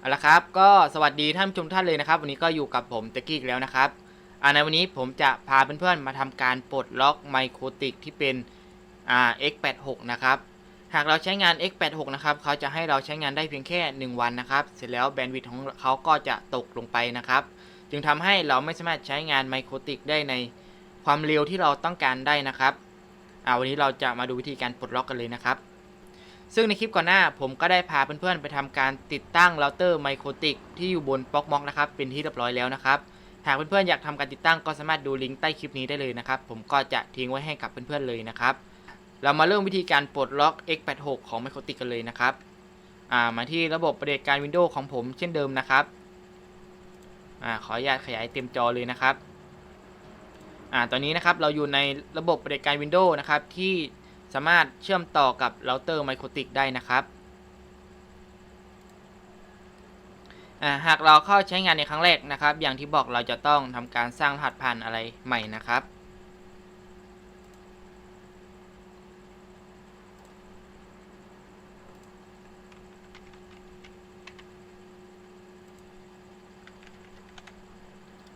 เอาละครับ ก็สวัสดีท่านผู้ชมท่านเลยนะครับ วันนี้ก็อยู่กับผมตะกี้อีกแล้วนะครับอ่าในวันนี้ผมจะพาเพื่อนๆมาทำการปลดล็อกไมโครติกที่เป็นอ่า x86 นะครับ หากเราใช้งาน x86 นะครับเขาจะให้เราใช้งานได้เพียงแค่ 1 วันนะครับ เสร็จแล้วแบนด์วิดต์ของเขาก็จะตกลงไปนะครับ จึงทำให้เราไม่สามารถใช้งานไมโครติกได้ในความเร็วที่เราต้องการได้นะครับอ่าวันนี้เราจะมาดูวิธีการปลดล็อกกันเลยนะครับ ซึ่งในคลิปก่อนหน้าผมก็ได้พาเพื่อนๆไปทำการติดตั้งเราเตอร์ไมโครติกที่อยู่บนป๊อกม็อกนะครับเป็นที่เรียบร้อยแล้วนะครับหากเพื่อนๆอยากทำการติดตั้งก็สามารถดูลิงก์ใต้คลิปนี้ได้เลยนะครับผมก็จะทิ้งไว้ให้กับเพื่อนๆเลยนะครับเรามาเริ่มวิธีการปลดล็อก x86 ของไมโครติกกันเลยนะครับามาที่ระบบปฏิบัติการ Windows ของผมเช่นเดิมนะครับอขออนุญาตขยายเต็มจอเลยนะครับอตอนนี้นะครับเราอยู่ในระบบปฏิบัติการ Windows นะครับที่ สามารถเชื่อมต่อกับเราเตอร์ไมโครติกได้นะครับหากเราเข้าใช้งานในครั้งแรกนะครับ อย่างที่บอกเราจะต้องทำการสร้างรหัสผ่านอะไรใหม่นะครับ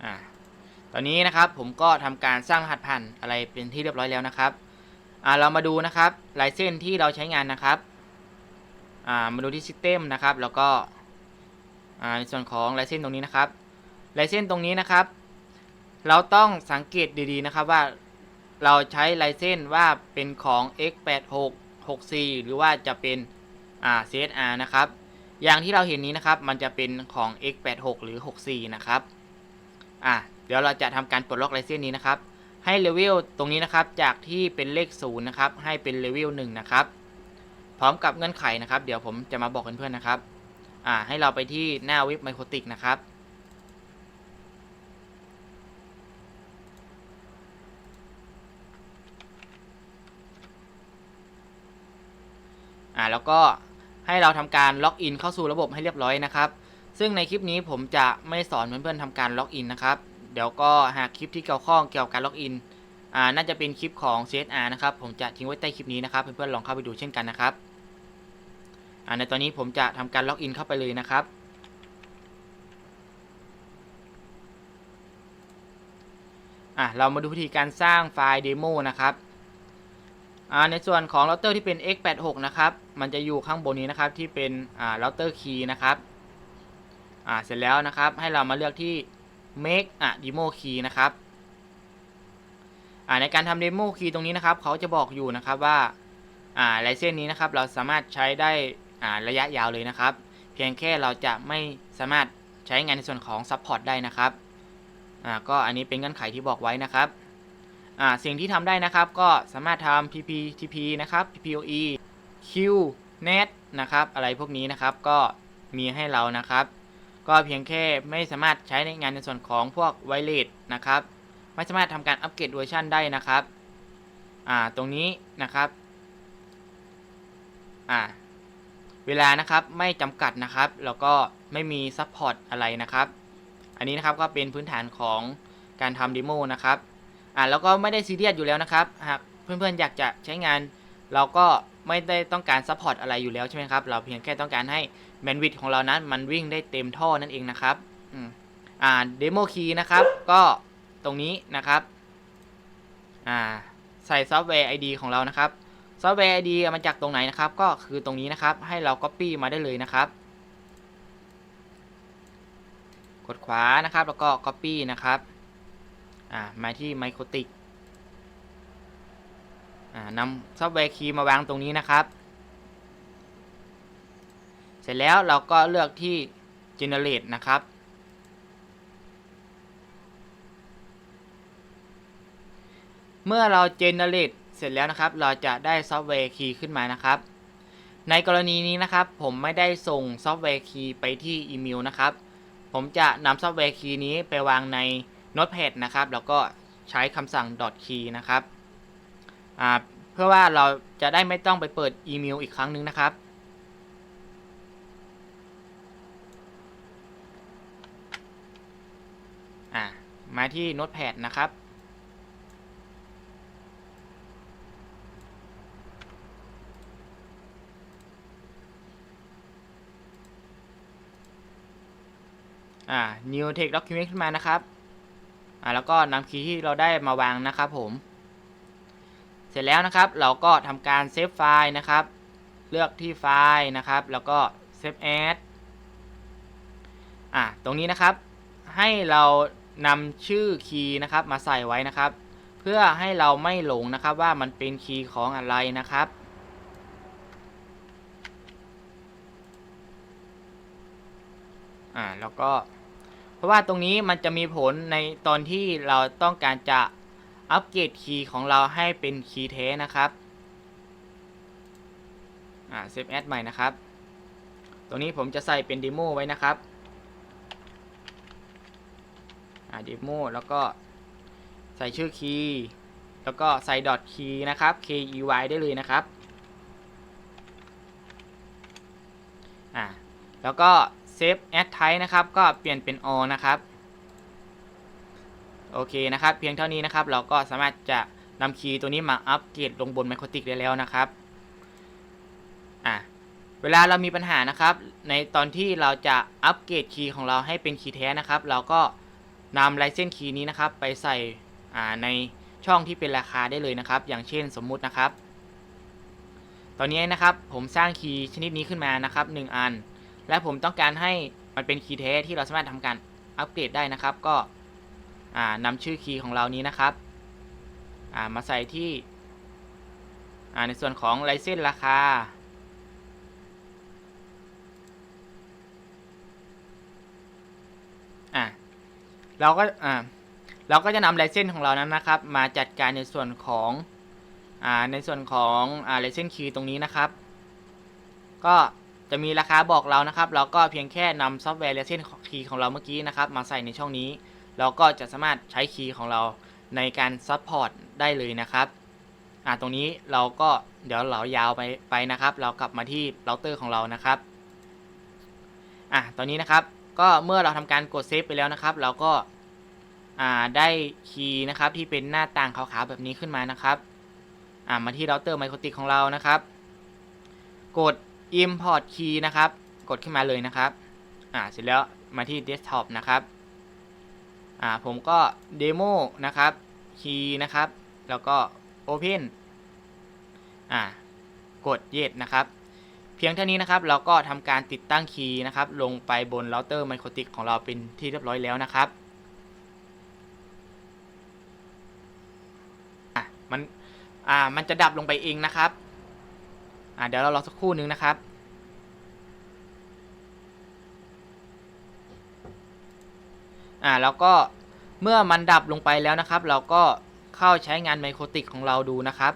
อตอนนี้นะครับผมก็ทำการสร้างรหัสผ่านอะไรเป็นที่เรียบร้อยแล้วนะครับ อ่าเรามาดูนะครับลายเส้นที่เราใช้งานนะครับอ่ามาดูที่ System นะครับแล้วก็อ่าในส่วนของลายเส้นตรงนี้นะครับลายเส้นตรงนี้นะครับ เราต้องสังเกตดีๆนะครับว่าเราใช้ลายเส้นว่าเป็นของ x86 64หรือว่าจะเป็นอ่า CSR นะครับอย่างที่เราเห็นนี้นะครับ มันจะเป็นของ x86 หรือ64นะครับอะเดี๋ยวเราจะทำการปลดล็อกลายเส้นนี้นะครับ ให้เลเวลตรงนี้นะครับจากที่เป็นเลข0นะครับให้เป็นเลเวล1นะครับพร้อมกับเงื่อนไขนะครับ เดี๋ยวผมจะมาบอกเพื่อนๆนะครับอ่าให้เราไปที่หน้าเว็บไมโครติกนะครับอ่าแล้วก็ให้เราทำการล็อกอินเข้าสู่ระบบให้เรียบร้อยนะครับ ซึ่งในคลิปนี้ผมจะไม่สอนเพื่อนๆทำการล็อกอินนะครับ เดี๋ยวก็หากคลิปที่เกี่ยวข้องเกี่ยวกับการล็อกอินอ่าน่าจะเป็นคลิปของ CSR นะครับ ผมจะทิ้งไว้ใต้คลิปนี้นะครับ เพื่อนๆลองเข้าไปดูเช่นกันนะครับอ่าในตอนนี้ผมจะทำการล็อกอินเข้าไปเลยนะครับอะเรามาดูวิธีการสร้างไฟล์เดโมนะครับอ่าในส่วนของเราเตอร์ที่เป็น x86 นะครับ มันจะอยู่ข้างบนนี้นะครับที่เป็นอ่าเราเตอร์คีย์นะครับอ่าเสร็จแล้วนะครับให้เรามาเลือกที่ make a demo key นะครับอ่าในการทำ demo key ตรงนี้นะครับเขาจะบอกอยู่นะครับว่าอ่าลายเส้นนี้นะครับเราสามารถใช้ได้อ่าระยะยาวเลยนะครับ เพียงแค่เราจะไม่สามารถใช้งานในส่วนของ support ได้นะครับอ่าก็อันนี้เป็นเงื่อนไขที่บอกไว้นะครับอ่าสิ่งที่ทำได้นะครับก็สามารถทำ pp tp นะครับ ppoe q net นะครับ อะไรพวกนี้นะครับก็มีให้เรานะครับ ก็เพียงแค่ไม่สามารถใช้ในงานในส่วนของพวกไวเลสนะครับ ไม่สามารถทำการอัปเกรดเวอร์ชันได้นะครับ อ่า ตรงนี้นะครับ อ่า เวลานะครับไม่จำกัดนะครับ แล้วก็ไม่มีซัพพอร์ตอะไรนะครับ อันนี้นะครับก็เป็นพื้นฐานของการทำเดโมนะครับ อ่าแล้วก็ไม่ได้ซีเรียสอยู่แล้วนะครับ หากเพื่อนๆอยากจะใช้งาน เราก็ไม่ได้ต้องการซัพพอร์ตอะไรอยู่แล้วใช่ไหมครับ เราเพียงแค่ต้องการให้ แบนด์วิดของเรานั้นมันวิ่งได้เต็มท่อนั่นเองนะครับอ่าเดโมคีย์นะครับ ก็ตรงนี้นะครับอ่าใส่ซอฟต์แวร์ ID ของเรานะครับ ซอฟต์แวร์ ID มาจากตรงไหนนะครับ ก็คือตรงนี้นะครับ ให้เรา Copy มาได้เลยนะครับ กดขวานะครับ แล้วก็ Copy นะครับอ่ามาที่ Microtik อ่านำซอฟต์แวร์คีย์มาวางตรงนี้นะครับ เสร็จแล้วเราก็เลือกที่ generate นะครับ เมื่อเรา generate เสร็จแล้วนะครับ เราจะได้ซอฟต์แวร์คีย์ขึ้นมานะครับ ในกรณีนี้นะครับ ผมไม่ได้ส่งซอฟต์แวร์คีย์ไปที่อีเมลนะครับ ผมจะนำซอฟต์แวร์คีย์นี้ไปวางใน Notepad นะครับ แล้วก็ใช้คำสั่ง .key นะครับ เพื่อว่าเราจะได้ไม่ต้องไปเปิดอีเมลอีกครั้งหนึงนะครับ อ่า มาที่ Notepad นะครับ อ่า new text document ขึ้นมานะครับ อ่า แล้วก็นำคีย์ที่เราได้มาวางนะครับผม เสร็จแล้วนะครับ เราก็ทำการเซฟไฟล์นะครับ เลือกที่ไฟล์นะครับ แล้วก็เซฟแอดอ่า ตรงนี้นะครับ ให้เรา นำชื่อคีย์นะครับมาใส่ไว้นะครับ เพื่อให้เราไม่หลงนะครับว่ามันเป็นคีย์ของอะไรนะครับอ่าแล้วก็เพราะว่าตรงนี้มันจะมีผลในตอนที่เราต้องการจะอัปเกรดคีย์ของเราให้เป็นคีย์เทสนะครับอ่าเซฟแอดใหม่นะครับ ตรงนี้ผมจะใส่เป็นเดโมไว้นะครับ อ่าเดโมแล้วก็ใส่ชื่อคีย์แล้วก็ใส่ดอทคีย์นะครับ k e y ได้เลยนะครับอ่าแล้วก็เซฟแอดไทนะครับก็เปลี่ยนเป็น all นะครับโอเคนะครับ เพียงเท่านี้นะครับ เราก็สามารถจะนำคีย์ตัวนี้มาอัปเกรดลงบนไมโครติกได้แล้วนะครับอะเวลาเรามีปัญหานะครับ ในตอนที่เราจะอัปเกรดคีย์ของเราให้เป็นคีย์แท้นะครับ เราก็ นำลายเส้นคีย์นี้นะครับ ไปใส่ในช่องที่เป็นราคาได้เลยนะครับ อย่างเช่นสมมุตินะครับ ตอนนี้นะครับผมสร้างคีย์ชนิดนี้ขึ้นมานะครับ 1 อัน และผมต้องการให้มันเป็นคีย์แท้ที่เราสามารถทำการอัปเกรดได้นะครับ ก็อ่านำชื่อคีย์ของเรานี้นะครับามาใส่ที่ในส่วนของลายเส้นราคา เราก็อ่าเราก็จะนำลายเส้นของเรานั้นนะครับ มาจัดการในส่วนของอ่าในส่วนของอ่าลายเส้นคีย์ตรงนี้นะครับ ก็จะมีราคาบอกเรานะครับ เราก็เพียงแค่นำซอฟต์แวร์ลายเส้นคีย์ของเราเมื่อกี้นะครับ มาใส่ในช่องนี้ เราก็จะสามารถใช้คีย์ของเราในการซัพพอร์ตได้เลยนะครับอ่าตรงนี้เราก็เดี๋ยวเรายาวไปไปนะครับ เรากลับมาที่เราเตอร์ของเรานะครับอะตอนนี้นะครับ ก็เมื่อเราทำการกดเซฟไปแล้วนะครับ เราก็ อ่าได้คีย์นะครับที่เป็นหน้าต่างขาวๆแบบนี้ขึ้นมานะครับอ่ามาที่เราเตอร์ไมโครติกของเรานะครับ กด import key นะครับ กดขึ้นมาเลยนะครับอ่าเสร็จแล้วมาที่ desktop นะครับอ่าผมก็ demo นะครับ key นะครับ แล้วก็ open อ่ากด yes นะครับเพียงเท่านี้นะครับเราก็ทำการติดตั้งคีย์นะครับลงไปบนเราเตอร์ไมโครติกของเราเป็นที่เรียบร้อยแล้วนะครับอะ มันอ่ามันจะดับลงไปเองนะครับอ่าเดี๋ยวเรารอสักครู่นึงนะครับ อ่าแล้วก็เมื่อมันดับลงไปแล้วนะครับ เราก็เข้าใช้งานไมโครติกของเราดูนะครับ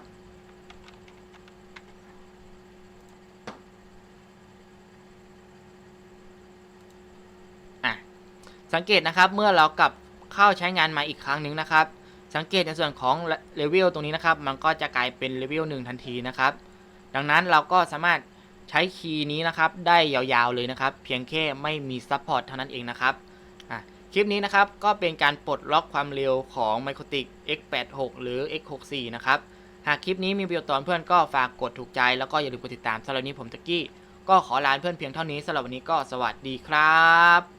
อะสังเกตนะครับเมื่อเรากลับเข้าใช้งานมาอีกครั้งหนึ่งนะครับ สังเกตในส่วนของเลเวลตรงนี้นะครับ มันก็จะกลายเป็นเลเวลหนึ่งทันทีนะครับ ดังนั้นเราก็สามารถใช้คีย์นี้นะครับ ได้ยาวๆเลยนะครับ เพียงแค่ไม่มีซัพพอร์ตเท่านั้นเองนะครับอะคลิปนี้นะครับ ก็เป็นการปลดล็อกความเร็วของ m i c r o t i c X86 หรือ X64 นะครับ หากคลิปนี้มีประโยชน์ต่อเพื่อนก็ฝากกดถูกใจ แล้วก็อย่าลืมกดติดตามสำหรับวันนี้ผมตะกี้ ก็ขอลาเพื่อนเพียงเท่านี้สำหรับวันนี้ก็สวัสดีครับ